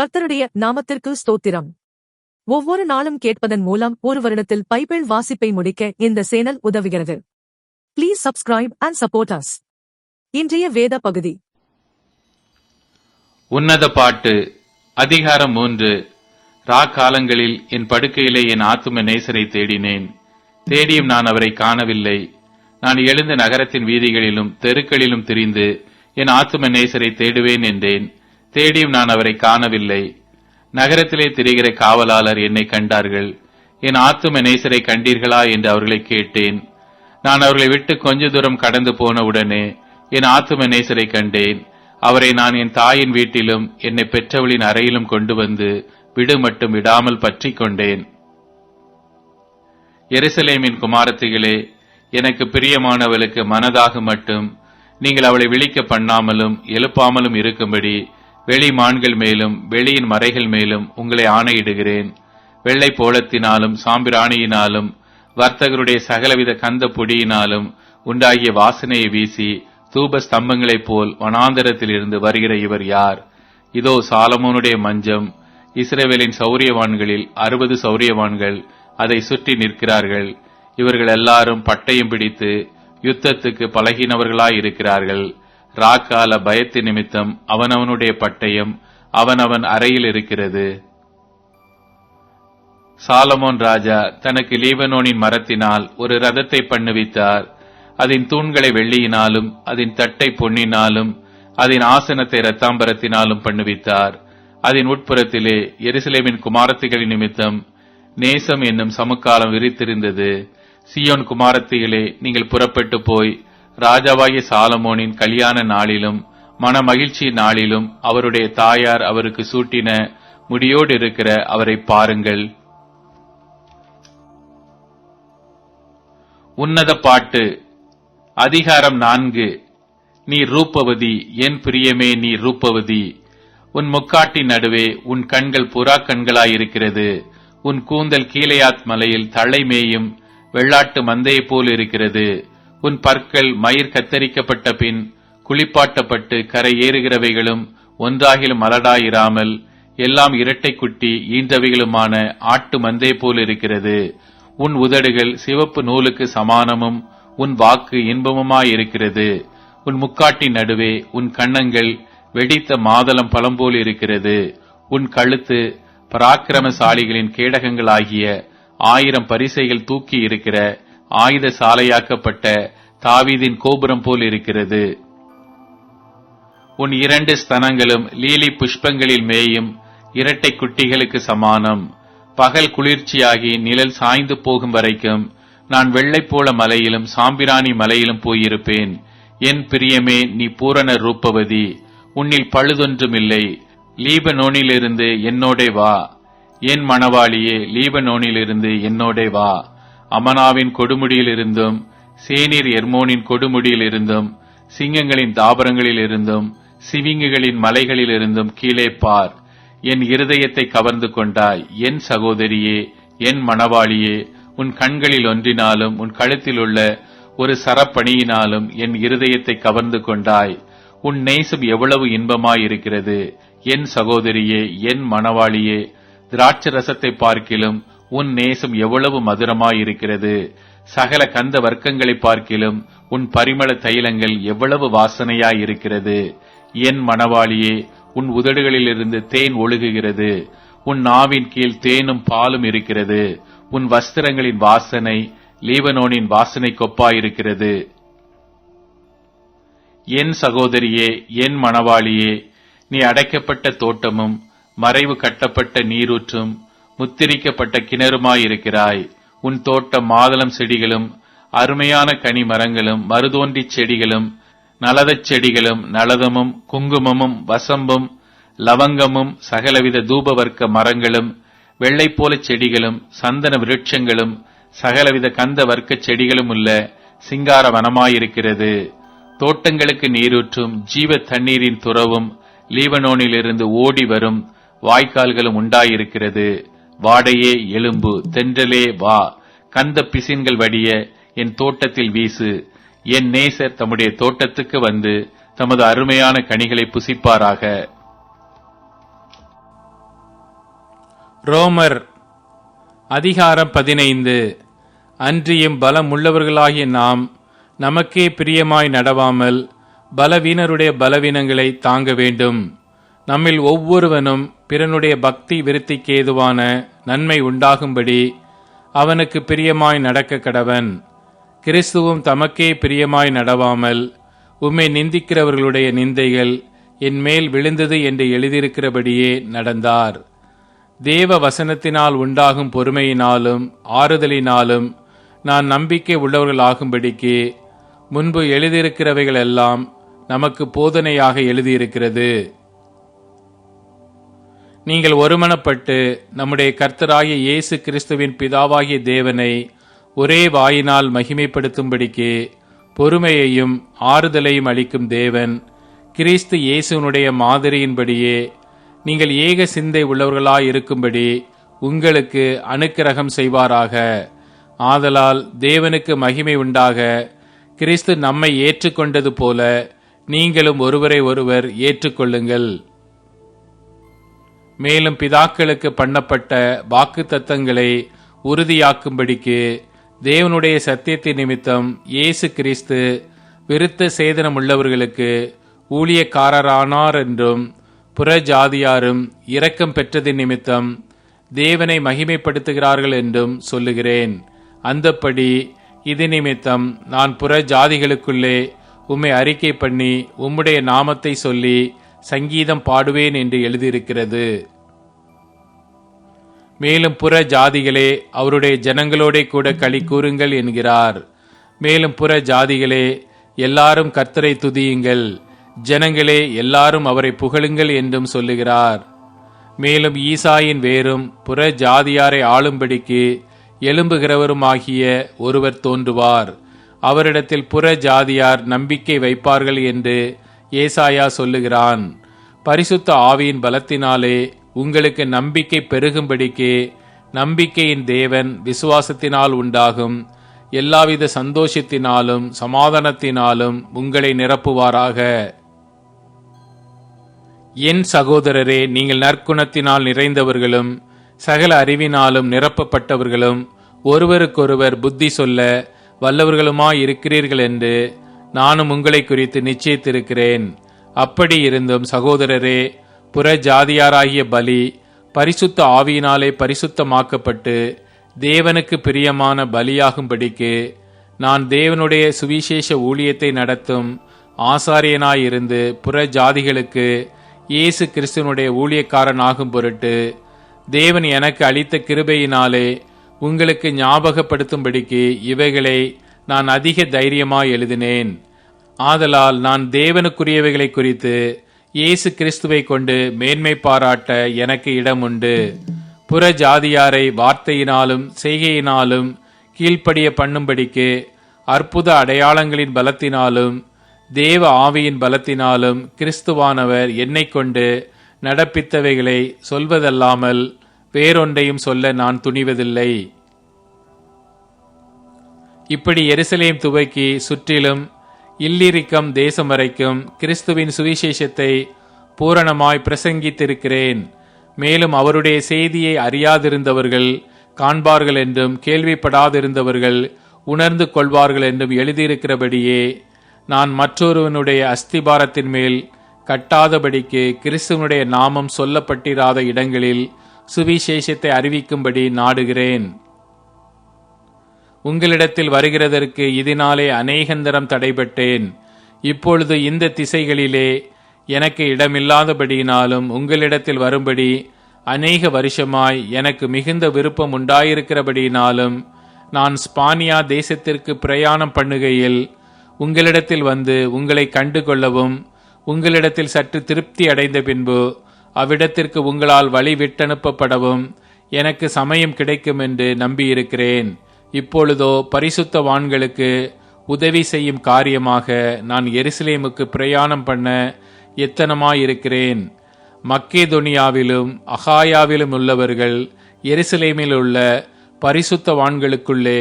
கர்த்தருடைய நாமத்திற்கு ஸ்தோத்திரம். ஒவ்வொரு நாளும் கேட்பதன் மூலம் ஒரு வருடத்தில் பைபிள் வாசிப்பை முடிக்க இந்த சேனல் உதவுகிறது. Please subscribe and support us இன்றைய வேத பகுதி. உன்னத பாட்டு அதிகாரம் மூன்று. ரா காலங்களில் என் படுக்கையிலே என் ஆத்தும நேசரை தேடினேன். தேடியும் நான் அவரை காணவில்லை. நான் எழுந்த நகரத்தின் வீதிகளிலும் தெருக்களிலும் திரிந்து என் ஆத்தும நேசரை தேடுவேன் என்றேன். தேடியும் நான் அவரை காணவில்லை. நகரத்திலே திரிகிற காவலாளர் என்னை கண்டார்கள். என் ஆத்தும நேசரை கண்டீர்களா என்று அவர்களை கேட்டேன். நான் அவர்களை விட்டு கொஞ்ச தூரம் கடந்து போன உடனே என் ஆத்தும நேசரை கண்டேன். அவரை நான் என் தாயின் வீட்டிலும் என்னை பெற்றவளின் அறையிலும் கொண்டு வந்து விடு மட்டும் விடாமல் பற்றி கொண்டேன். எருசலேமின் குமாரத்திகளே எனக்கு பிரியமானவளுக்கு மனதாக மட்டும் நீங்கள் அவளை விழிக்க பண்ணாமலும் எழுப்பாமலும் இருக்கும்படி வெளி மான்கள் மேலும் வெளியின் மறைகள் மேலும் உங்களை ஆணையிடுகிறேன். வெள்ளை போலத்தினாலும் சாம்பிராணியினாலும் வர்த்தகருடைய சகலவித கந்த பொடியினாலும் உண்டாகிய வாசனையை வீசி தூப ஸ்தம்பங்களைப் போல் வனாந்தரத்தில் இருந்து வருகிற இவர் யார்? இதோ சாலமோனுடைய மஞ்சம் இஸ்ரேவேலின் சௌரியவான்களில் அறுபது சௌரியவான்கள் அதை சுற்றி நிற்கிறார்கள். இவர்கள் எல்லாரும் பட்டயம் பிடித்து யுத்தத்துக்கு பழகினவர்களாய் இருக்கிறார்கள் ராக்கால பயத்து நிமித்தம் அவனவனுடைய பட்டயம் அவனவன் அறையில் இருக்கிறது. சாலமோன் ராஜா தனக்கு லீபனோனின் மரத்தினால் ஒரு ரதத்தை பண்ணுவித்தார். அதன் தூண்களை வெள்ளியினாலும் அதன் தட்டை பொன்னினாலும் அதன் ஆசனத்தை ரத்தாம்பரத்தினாலும் பண்ணுவித்தார். அதன் உட்புறத்திலே எருசலேமின் குமாரத்திகளின் நிமித்தம் நேசம் என்னும் சமுக்காலம் விரித்திருந்தது. சியோன் குமாரத்திகளே நீங்கள் புறப்பட்டு போய் ராஜாவாகிய சாலமோனின் கல்யாண நாளிலும் மன மகிழ்ச்சி நாளிலும் அவருடைய தாயார் அவருக்கு சூட்டின முடியோடு இருக்கிற அவரை பாருங்கள். உன்னத பாட்டு அதிகாரம் நான்கு நீ ரூபவதி என் பிரியமே நீ ரூபவதி உன் முக்காட்டின் நடுவே உன் கண்கள் புறா கண்களாயிருக்கிறது உன் கூந்தல் கீழையாத் மலையில் தலை மேயும் வெள்ளாட்டு மந்தையைப் போல் இருக்கிறது உன் பற்கள் மயிர் கத்தரிக்கப்பட்ட பின் குளிப்பாட்டப்பட்டு கரை ஏறுகிறவைகளும் ஒன்றாகிலும் மலடாயிராமல் எல்லாம் இரட்டை குட்டி ஈன்றவைகளுமான ஆட்டு மந்தை போல் இருக்கிறது. உன் உதடுகள் சிவப்பு நூலுக்கு சமானமும் உன் வாக்கு இன்பமுமாயிருக்கிறது. உன் முக்காட்டின் நடுவே உன் கண்ணங்கள் வெடித்த மாதளம் பழம்போல் இருக்கிறது. உன் கழுத்து பராக்கிரமசாலிகளின் கேடகங்களாகிய ஆயிரம் பரிசைகள் தூக்கி இருக்கிற ஆயுத சாலையாக்கப்பட்ட தாவீதின் கோபுரம் போல் இருக்கிறது. உன் இரண்டு ஸ்தனங்களும் லீலி புஷ்பங்களில் மேயும் இரட்டை குட்டிகளுக்கு சமானம். பகல் குளிர்ச்சியாகி நிழல் சாய்ந்து போகும் வரைக்கும் நான் வெள்ளை போல மலையிலும் சாம்பிராணி மலையிலும் போயிருப்பேன். என் பிரியமே நீ பூரண ரூபவதி. உன்னில் பழுதொன்றுமில்லை. லீபனோனிலிருந்து என்னோடே வா. என் மணவாளியே லீபனோனிலிருந்து என்னோடே வா. அமனாவின் கொடுமுடியில் இருந்தும் சேனீர் எர்மோனின் கொடுமுடியில் இருந்தும் சிங்கங்களின் தாபரங்களிலிருந்தும் சிவிங்குகளின் மலைகளிலிருந்தும் கீழே பார். என் இருதயத்தை கவர்ந்து கொண்டாய். என் சகோதரியே என் மணவாளியே உன் கண்களில் ஒன்றினாலும் உன் கழுத்தில் உள்ள ஒரு சரப்பணியினாலும் என் இருதயத்தை கவர்ந்து கொண்டாய். உன் நேசம் எவ்வளவு இன்பமாயிருக்கிறது. என் சகோதரியே என் மணவாளியே திராட்ச ரசத்தை பார்க்கிலும் உன் நேசம் எவ்வளவு மதுரமாயிருக்கிறது. சகல கந்த வர்க்கங்களை பார்க்கிலும் உன் பரிமள தைலங்கள் எவ்வளவு வாசனையாயிருக்கிறது. என் மணவாளியே உன் உதடுகளிலிருந்து தேன் ஒழுகுகிறது. உன் நாவின் கீழ் தேனும் பாலும் இருக்கிறது. உன் வஸ்திரங்களின் வாசனை லீபனோனின் வாசனை கொப்பாயிருக்கிறது என் சகோதரியே என் மணவாளியே நீ அடைக்கப்பட்ட தோட்டமும் மறைவு கட்டப்பட்ட நீரூற்றும் முத்திரிக்கப்பட்ட கிணறுமாயிருக்கிறாய். உன் தோட்டம் மாதளம் செடிகளும் அருமையான கனி மரங்களும் மருதோன்றிச் செடிகளும் நலதச் செடிகளும் நலதமும் குங்குமமும் வசம்பும் லவங்கமும் சகலவித தூபவர்க்க மரங்களும் வெள்ளைப்போலச் செடிகளும் சந்தன விருட்சங்களும் சகலவித கந்த வர்க்கச் செடிகளும் உள்ள சிங்கார வனமாயிருக்கிறது. தோட்டங்களுக்கு நீரூற்றும் ஜீவ தண்ணீரின் துறவும் லீபனோனிலிருந்து ஓடி வரும் வாய்க்கால்களும் உண்டாயிருக்கிறது. வாடையே எலும்பு தென்றலே வா. கந்த பிசின்கள் வடிய என் தோட்டத்தில் வீசு. என் நேசர் தம்முடைய தோட்டத்துக்கு வந்து தமது அருமையான கனிகளை புசிப்பாராக. ரோமர் அதிகாரம் பதினைந்து. அன்றியும் பலம் உள்ளவர்களாகிய நாம் நமக்கே பிரியமாய் நடவாமல் பலவீனருடைய பலவீனங்களை தாங்க வேண்டும். நம்மில் ஒவ்வொருவனும் பிறனுடைய பக்தி விருத்திக்கு ஏதுவான நன்மை உண்டாகும்படி அவனுக்கு பிரியமாய் நடக்க கடவன். கிறிஸ்துவும் தமக்கே பிரியமாய் நடவாமல் உம்மை நிந்திக்கிறவர்களுடைய நிந்தைகள் என் மேல் விழுந்தது என்று எழுதியிருக்கிறபடியே நடந்தார். தேவ வசனத்தினால் உண்டாகும் பொறுமையினாலும் ஆறுதலினாலும் நான் நம்பிக்கை உள்ளவர்களாகும்படிக்கு முன்பு எழுதியிருக்கிறவைகள் எல்லாம் நமக்கு போதனையாக எழுதியிருக்கிறது. நீங்கள் ஒருமனப்பட்டு நம்முடைய கர்த்தராகிய இயேசு கிறிஸ்துவின் பிதாவாகிய தேவனை ஒரே வாயினால் மகிமைப்படுத்தும்படிக்கு பொறுமையையும் ஆறுதலையும் அளிக்கும் தேவன் கிறிஸ்து இயேசுனுடைய மாதிரியின்படியே நீங்கள் ஏக சிந்தை உள்ளவர்களாய் இருக்கும்படி உங்களுக்கு அனுக்கிரகம் செய்வாராக. ஆதலால் தேவனுக்கு மகிமை உண்டாக கிறிஸ்து நம்மை ஏற்றுக்கொண்டது போல நீங்களும் ஒருவரை ஒருவர் ஏற்றுக்கொள்ளுங்கள். மேலும் பிதாக்களுக்கு பண்ணப்பட்ட வாக்கு தத்தங்களை உறுதியாக்கும்படிக்கு தேவனுடைய சத்தியத்தின் நிமித்தம் இயேசு கிறிஸ்து விருத்த சேதனம் உள்ளவர்களுக்கு ஊழியக்காரரானார் என்றும் புற ஜாதியாரும் இரக்கம் பெற்றதின் நிமித்தம் தேவனை மகிமைப்படுத்துகிறார்கள் என்றும் சொல்லுகிறேன். அந்தப்படி இது நிமித்தம் நான் புற ஜாதிகளுக்குள்ளே உம்மை அறிக்கை பண்ணி உம்முடைய நாமத்தை சொல்லி சங்கீதம் பாடுவேன் என்று எழுதியிருக்கிறது. மேலும் புற ஜாதிகளே அவருடைய ஜனங்களோட கூட களி கூறுங்கள் என்கிறார். மேலும் புற ஜாதிகளே எல்லாரும் கர்த்தரை துதியுங்கள். ஜனங்களே எல்லாரும் அவரை புகழுங்கள் என்றும் சொல்லுகிறார். மேலும் ஈசாயின் வேரும் புற ஜாதியாரை ஆளும்படிக்கு எழும்புகிறவருமாகிய ஒருவர் தோன்றுவார். அவரிடத்தில் புற ஜாதியார் நம்பிக்கை வைப்பார்கள் என்று ஏசாயா சொல்லுகிறான் பரிசுத்த ஆவியின் பலத்தினாலே உங்களுக்கு நம்பிக்கை பெருகும்படிக்கு நம்பிக்கையின் தேவன் விசுவாசத்தினால் உண்டாகும். எல்லாவித சந்தோஷத்தினாலும் சமாதானத்தினாலும் உங்களை நிரப்புவாராக. என் சகோதரரே நீங்கள் நற்குணத்தினால் நிறைந்தவர்களும் சகல அறிவினாலும் நிரப்பப்பட்டவர்களும் ஒருவருக்கொருவர் புத்தி சொல்ல வல்லவர்களுமாய் இருக்கிறீர்கள் என்று நானும் உங்களை குறித்து நிச்சயித்திருக்கிறேன். அப்படி இருந்தும் சகோதரரே புற ஜாதியாராகிய பலி பரிசுத்த ஆவியினாலே பரிசுத்தமாக்கப்பட்டு தேவனுக்கு பிரியமான பலியாகும்படிக்கு நான் தேவனுடைய சுவிசேஷ ஊழியத்தை நடத்தும் ஆசாரியனாயிருந்து புற ஜாதிகளுக்கு இயேசு கிறிஸ்துவனுடைய ஊழியக்காரனாகும் பொருட்டு தேவன் எனக்கு அளித்த கிருபையினாலே உங்களுக்கு ஞாபகப்படுத்தும்படிக்கு இவைகளை நான் அதிக தைரியமாய் எழுதினேன். ஆதலால் நான் தேவனுக்குரியவைகளை குறித்து இயேசு கிறிஸ்துவை கொண்டு மேன்மை பாராட்ட எனக்கு இடம் உண்டு புற ஜாதியாரை வார்த்தையினாலும் செய்கையினாலும் கீழ்ப்படிய பண்ணும்படிக்கு அற்புத அடையாளங்களின் பலத்தினாலும் தேவ ஆவியின் பலத்தினாலும் கிறிஸ்துவானவர் என்னை கொண்டு நடப்பித்தவைகளை சொல்வதல்லாமல் வேறொன்றையும் சொல்ல நான் துணிவதில்லை. இப்படி எருசலேம் துவக்கி சுற்றிலும் இல்லிரிக்கம் தேசம் வரைக்கும் கிறிஸ்துவின் சுவிசேஷத்தை பூரணமாய் பிரசங்கித்திருக்கிறேன். மேலும் அவருடைய செய்தியை அறியாதிருந்தவர்கள் காண்பார்கள் என்றும் கேள்விப்படாதிருந்தவர்கள் உணர்ந்து கொள்வார்கள் என்றும் எழுதியிருக்கிறபடியே நான் மற்றொருவனுடைய அஸ்திபாரத்தின் மேல் கட்டாதபடிக்கு கிறிஸ்துவனுடைய நாமம் சொல்லப்பட்டிராத இடங்களில் சுவிசேஷத்தை அறிவிக்கும்படி நாடுகிறேன். உங்களிடத்தில் வருகிறதற்கு இதனாலே அநேகந்தரம் தடைபட்டேன். இப்பொழுது இந்த திசைகளிலே எனக்கு இடமில்லாதபடியினாலும் உங்களிடத்தில் வரும்படி அநேக வருஷமாய் எனக்கு மிகுந்த விருப்பம் உண்டாயிருக்கிறபடியினாலும் நான் ஸ்பானியா தேசத்திற்கு பிரயாணம் பண்ணுகையில் உங்களிடத்தில் வந்து உங்களை கண்டு கொள்ளவும் உங்களிடத்தில் சற்று திருப்தி அடைந்த பின்பு அவ்விடத்திற்கு உங்களால் வழி விட்டனுப்பப்படவும் எனக்கு சமயம் கிடைக்கும் என்று நம்பியிருக்கிறேன். இப்பொழுதோ பரிசுத்தவான்களுக்கு உதவி செய்யும் காரியமாக நான் எருசலேமுக்கு பிரயாணம் பண்ண எத்தனமாயிருக்கிறேன்? மக்கேதொனியாவிலும் அகாயாவிலும் உள்ளவர்கள் எருசலேமில் உள்ள பரிசுத்தவான்களுக்குள்ளே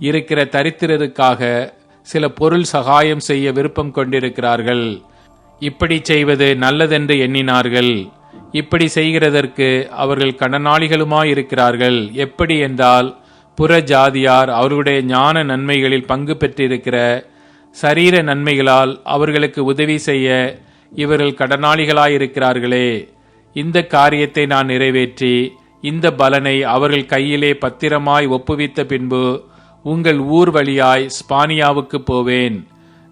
இருக்கிற தரித்திரருக்காக சில பொருள் சகாயம் செய்ய விருப்பம் கொண்டிருக்கிறார்கள். இப்படி செய்வது நல்லதென்று எண்ணினார்கள். இப்படி செய்கிறதற்கு அவர்கள் கடனாளிகளுமாயிருக்கிறார்கள். எப்படி என்றால் புற ஜாதியார் அவர்களுடைய ஞான நன்மைகளில் பங்கு பெற்றிருக்கிற சரீர நன்மைகளால் அவர்களுக்கு உதவி செய்ய இவர்கள் கடனாளிகளாயிருக்கிறார்களே. இந்த காரியத்தை நான் நிறைவேற்றி இந்த பலனை அவர்கள் கையிலே பத்திரமாய் ஒப்புவித்த பின்பு உங்கள் ஊர் வழியாய் ஸ்பானியாவுக்கு போவேன்.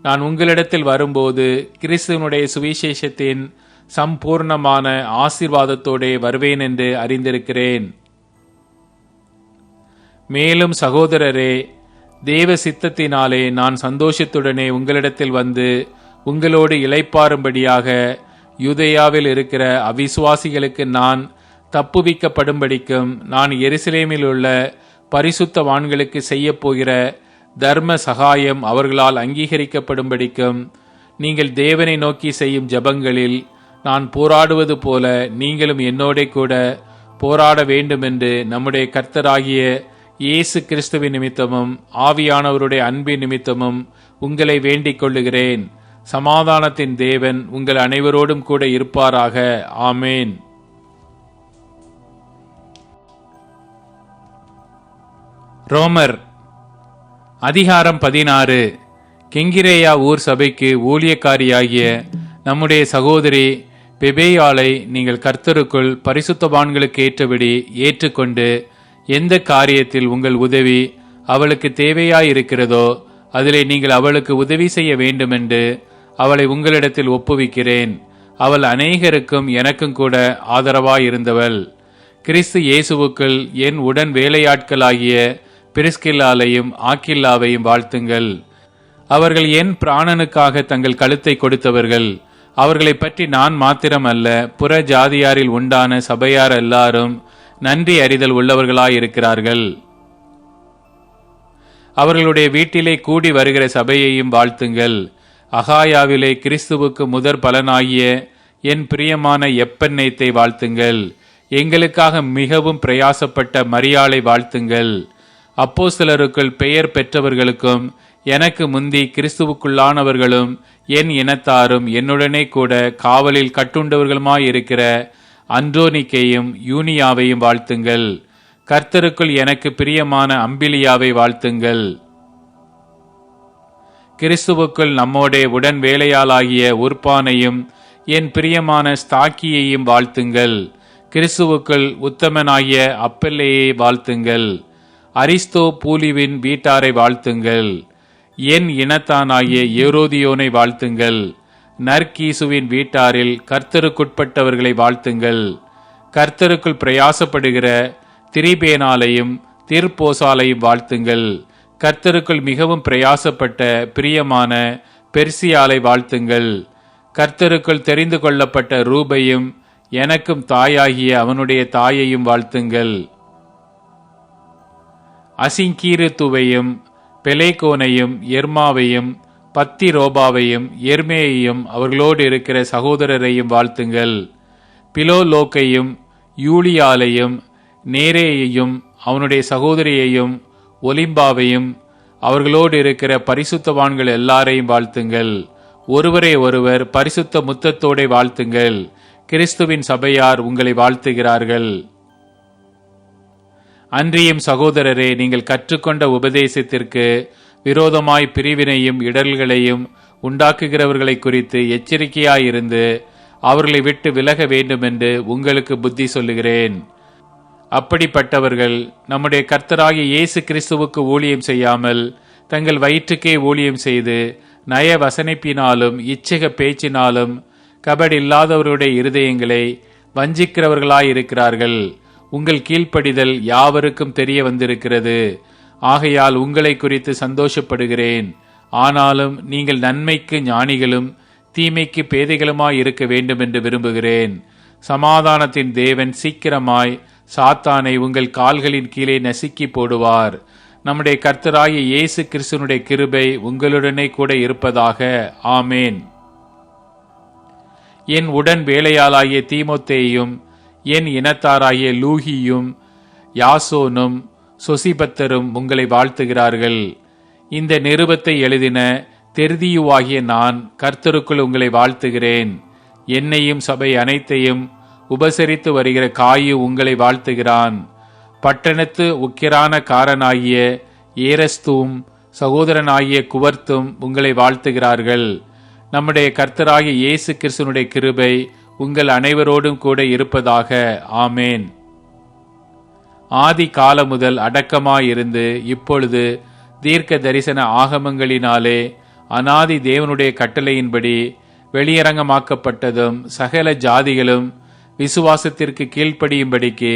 நான் உங்களிடத்தில் வரும்போது கிறிஸ்துவனுடைய சுவிசேஷத்தின் சம்பூர்ணமான ஆசீர்வாதத்தோடே வருவேன் என்று அறிந்திருக்கிறேன். மேலும் சகோதரரே தேவ சித்தத்தினாலே நான் சந்தோஷத்துடனே உங்களிடத்தில் வந்து உங்களோடு இழைப்பாரும்படியாக யூதேயாவில் இருக்கிற அவிசுவாசிகளுக்கு நான் தப்புவிக்கப்படும்படிக்கும் நான் எருசலேமில் உள்ள பரிசுத்தவான்களுக்கு செய்யப்போகிற தர்ம சகாயம் அவர்களால் அங்கீகரிக்கப்படும்படிக்கும் நீங்கள் தேவனை நோக்கி செய்யும் ஜெபங்களில் நான் போராடுவது போல நீங்களும் என்னோட கூட போராட வேண்டுமென்று நம்முடைய கர்த்தராகிய இயேசு கிறிஸ்துவின் நிமித்தமும் ஆவியானவருடைய அன்பின் நிமித்தமும் உங்களை வேண்டிக் கொள்ளுகிறேன். சமாதானத்தின் தேவன் உங்கள் அனைவரோடும் கூட இருப்பாராக. ஆமேன். ரோமர் அதிகாரம் பதினாறு. கெங்கிரேயா ஊர் சபைக்கு ஊழியக்காரியாகிய நம்முடைய சகோதரி பெபேயாலை நீங்கள் கர்த்தருக்குள் பரிசுத்தவான்களுக்கு ஏற்றபடி ஏற்றுக்கொண்டு எந்த காரியத்தில் உங்கள் உதவி அவளுக்கு தேவையாயிருக்கிறதோ அதிலே நீங்கள் அவளுக்கு உதவி செய்ய வேண்டுமென்று அவளை உங்களிடத்தில் ஒப்புவிக்கிறேன். அவள் அநேகருக்கும் எனக்கும் கூட ஆதரவாயிருந்தவள். கிறிஸ்து இயேசுவுக்குள் என் உடன் வேலையாட்களாகிய பிரிஸ்கில்லாலையும் ஆக்கில்லாவையும் வாழ்த்துங்கள். அவர்கள் என் பிராணனுக்காக தங்கள் கழுத்தை கொடுத்தவர்கள். அவர்களைப் பற்றி நான் மாத்திரம் அல்ல புற ஜாதியாரில் உண்டான சபையார் எல்லாரும் நன்றி அறிதல் உள்ளவர்களாயிருக்கிறார்கள். அவர்களுடைய வீட்டிலே கூடி வருகிற சபையையும் வாழ்த்துங்கள். அகாயாவிலே கிறிஸ்துவுக்கு முதற் பலனாகிய என் பிரியமான எப்பெண்ணெய்த்தை வாழ்த்துங்கள். எங்களுக்காக மிகவும் பிரயாசப்பட்ட மரியாளை வாழ்த்துங்கள். அப்போ சிலருக்குள் பெயர் பெற்றவர்களுக்கும் எனக்கு முந்தி கிறிஸ்துவுக்குள்ளானவர்களும் என் இனத்தாரும் என்னுடனே கூட காவலில் கட்டுண்டவர்களுமாயிருக்கிற அன்றோனிக்கையும் யூனியாவையும் வாழ்த்துங்கள். கர்த்தருக்குள் எனக்கு பிரியமான அம்பிலியாவை வாழ்த்துங்கள். கிறிஸ்துவுக்குள் நம்மோடே உடன் வேலையாளாகிய உர்பானையும் என் பிரியமான ஸ்தாக்கியையும் வாழ்த்துங்கள். கிறிஸ்துவுக்குள் உத்தமனாகிய அப்பல்லையை வாழ்த்துங்கள். அரிஸ்தோ பூலிவின் வீட்டாரை வாழ்த்துங்கள். என் இனத்தானாகிய ஏரோதியோனை வாழ்த்துங்கள். நற்கீசுவின் வீட்டாரில் கர்த்தருக்குட்பட்டவர்களை வாழ்த்துங்கள். கர்த்தருக்குள் பிரயாசப்படுகிற திரிபேனாலையும் திருப்போசாலையும் வாழ்த்துங்கள். கர்த்தருக்குள் மிகவும் பிரயாசப்பட்ட பிரியமான பெர்சியாலை வாழ்த்துங்கள். கர்த்தருக்குள் தெரிந்து கொள்ளப்பட்ட ரூபையும் எனக்கும் தாயாகிய அவனுடைய தாயையும் வாழ்த்துங்கள். அசிங்கீருத்துவையும் பெலேகோனையும் எர்மாவையும் பத்தி ரோபாவையும் எர்மேயையும் அவர்களோடு இருக்கிற சகோதரரையும் வாழ்த்துங்கள். பிலோலோக்கையும் யூலியாலையும் நேரேயையும் அவனுடைய சகோதரியையும் ஒலிம்பாவையும் அவர்களோடு இருக்கிற பரிசுத்தவான்கள் எல்லாரையும் வாழ்த்துங்கள். ஒருவரை ஒருவர் பரிசுத்த முத்தத்தோടെ வாழ்த்துங்கள். கிறிஸ்துவின் சபையார் உங்களை வாழ்த்துகிறார்கள். அன்றியும் சகோதரரே நீங்கள் கற்றுக்கொண்ட உபதேசத்திற்கு விரோதமாய் பிரிவினையும் இடர்களையும் உண்டாக்குகிறவர்களை குறித்து எச்சரிக்கையாயிருந்து அவர்களை விட்டு விலக வேண்டுமென்று உங்களுக்கு புத்தி சொல்லுகிறேன். அப்படிப்பட்டவர்கள் நம்முடைய கர்த்தராகிய இயேசு கிறிஸ்துவுக்கு ஊழியம் செய்யாமல் தங்கள் வயிற்றுக்கே ஊழியம் செய்து நய வசனிப்பினாலும் இச்சக பேச்சினாலும் கபடி இல்லாதவருடைய இருதயங்களை வஞ்சிக்கிறவர்களாயிருக்கிறார்கள். உங்கள் கீழ்ப்படிதல் யாவருக்கும் தெரிய வந்திருக்கிறது. ஆகையால் உங்களை குறித்து சந்தோஷப்படுகிறேன். ஆனாலும் நீங்கள் நன்மைக்கு ஞானிகளும் தீமைக்கு பேதைகளுமாய் இருக்க வேண்டும் என்று விரும்புகிறேன். சமாதானத்தின் தேவன் சீக்கிரமாய் சாத்தானை உங்கள் கால்களின் கீழே நசுக்கி போடுவார். நம்முடைய கர்த்தராகிய இயேசு கிறிஸ்துனுடைய கிருபை உங்களுடனே கூட இருப்பதாக. ஆமேன். என் உடன் வேலையாளாகிய தீமோத்தேயும் என் இனத்தாராகிய லூகியும் யாசோனும் சொசிபத்தரும் உங்களை வாழ்த்துகிறார்கள். இந்த நிருபத்தை எழுதின தெருதியுவாகிய நான் கர்த்தருக்குள் உங்களை வாழ்த்துகிறேன். என்னையும் சபை அனைத்தையும் உபசரித்து வருகிற காயு உங்களை வாழ்த்துகிறான். பட்டணத்து உக்கிரான காரனாகிய ஏரஸ்தும் சகோதரனாகிய குவர்த்தும் உங்களை வாழ்த்துகிறார்கள். நம்முடைய கர்த்தராகிய இயேசு கிறிஸ்துனுடைய கிருபை உங்கள் அனைவரோடும் கூட இருப்பதாக. ஆமேன். ஆதி காலம் முதல் அடக்கமாயிருந்து இப்பொழுது தீர்க்க தரிசன ஆகமங்களினாலே அனாதி தேவனுடைய கட்டளையின்படி வெளியரங்கமாக்கப்பட்டதும் சகல ஜாதிகளும் விசுவாசத்திற்கு கீழ்ப்படியும்படிக்கு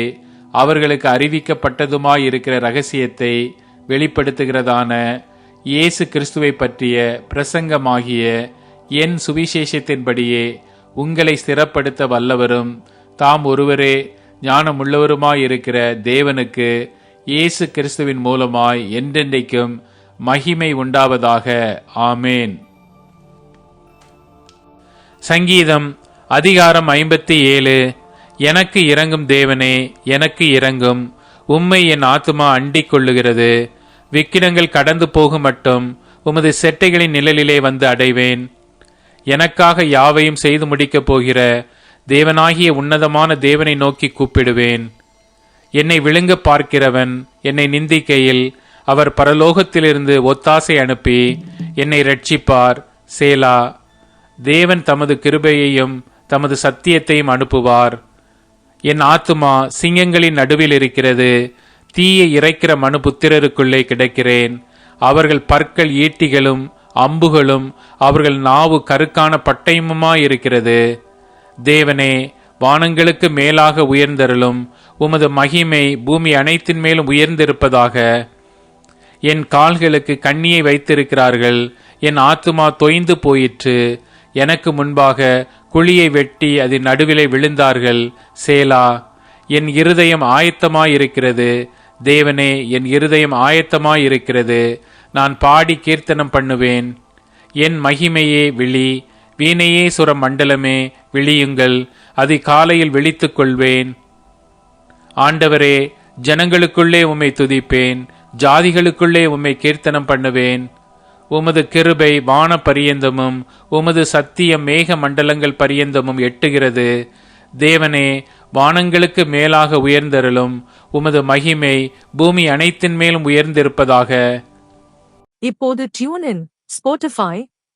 அவர்களுக்கு அறிவிக்கப்பட்டதுமாயிருக்கிற ரகசியத்தை வெளிப்படுத்துகிறதான இயேசு கிறிஸ்துவை பற்றிய பிரசங்கமாகிய என் சுவிசேஷத்தின்படியே உங்களை ஸ்திரப்படுத்த வல்லவரும் தாம் ஒருவரே ஞானமுள்ளவருமாயிருக்கிற தேவனுக்கு இயேசு கிறிஸ்துவின் மூலமாய் என்றென்றைக்கும் மகிமை உண்டாவதாக. ஆமேன். சங்கீதம் அதிகாரம் ஐம்பத்தி ஏழு. எனக்கு இறங்கும் தேவனே எனக்கு இறங்கும் உம்மை என் ஆத்துமா அண்டிக் கொள்ளுகிறது. விக்கிரங்கள் கடந்து போகும் மட்டும் உமது செட்டைகளின் நிழலிலே வந்து அடைவேன். எனக்காக யாவையும் செய்து முடிக்கப் போகிற தேவனாகிய உன்னதமான தேவனை நோக்கி கூப்பிடுவேன். என்னை விழுங்க பார்க்கிறவன் என்னை நிந்திக்கையில் அவர் பரலோகத்திலிருந்து ஒத்தாசை அனுப்பி என்னை ரட்சிப்பார் சேலா தேவன் தமது கிருபையையும் தமது சத்தியத்தையும் அனுப்புவார். என் ஆத்துமா சிங்கங்களின் நடுவில் இருக்கிறது. தீயை இறைக்கிற மனு புத்திரருக்குள்ளே கிடக்கிறேன். அவர்கள் பற்கள் ஈட்டிகளும் அம்புகளும் அவர்கள் நாவு கருக்கான பட்டயமுமாயிருக்கிறது. தேவனே வானங்களுக்கு மேலாக உயர்ந்தருளும் உமது மகிமை பூமி அனைத்தின் மேலும் உயர்ந்திருப்பதாக. என் கால்களுக்கு கண்ணியை வைத்திருக்கிறார்கள் என் ஆத்துமா தொய்ந்து போயிற்று எனக்கு முன்பாக குழியை வெட்டி அதன் நடுவிலே விழுந்தார்கள் சேலா என் இருதயம் ஆயத்தமாயிருக்கிறது தேவனே என் இருதயம் ஆயத்தமாயிருக்கிறது நான் பாடி கீர்த்தனம் பண்ணுவேன் என் மகிமையே விழி வீணையே சுர மண்டலமே விழியுங்கள் அதிகாலையில் விழித்துக் கொள்வேன் ஆண்டவரே ஜனங்களுக்குள்ளே உம்மை துதிப்பேன் ஜாதிகளுக்குள்ளே உம்மை கீர்த்தனம் பண்ணுவேன். உமது கிருபை வான பரியந்தமும் உமது சத்தியம் மேக மண்டலங்கள் பரியந்தமும் எட்டுகிறது. தேவனே வானங்களுக்கு மேலாக உயர்ந்தருளும் உமது மகிமை பூமி அனைத்தின் மேலும் உயர்ந்திருப்பதாக. இப்போது டியூன் இன்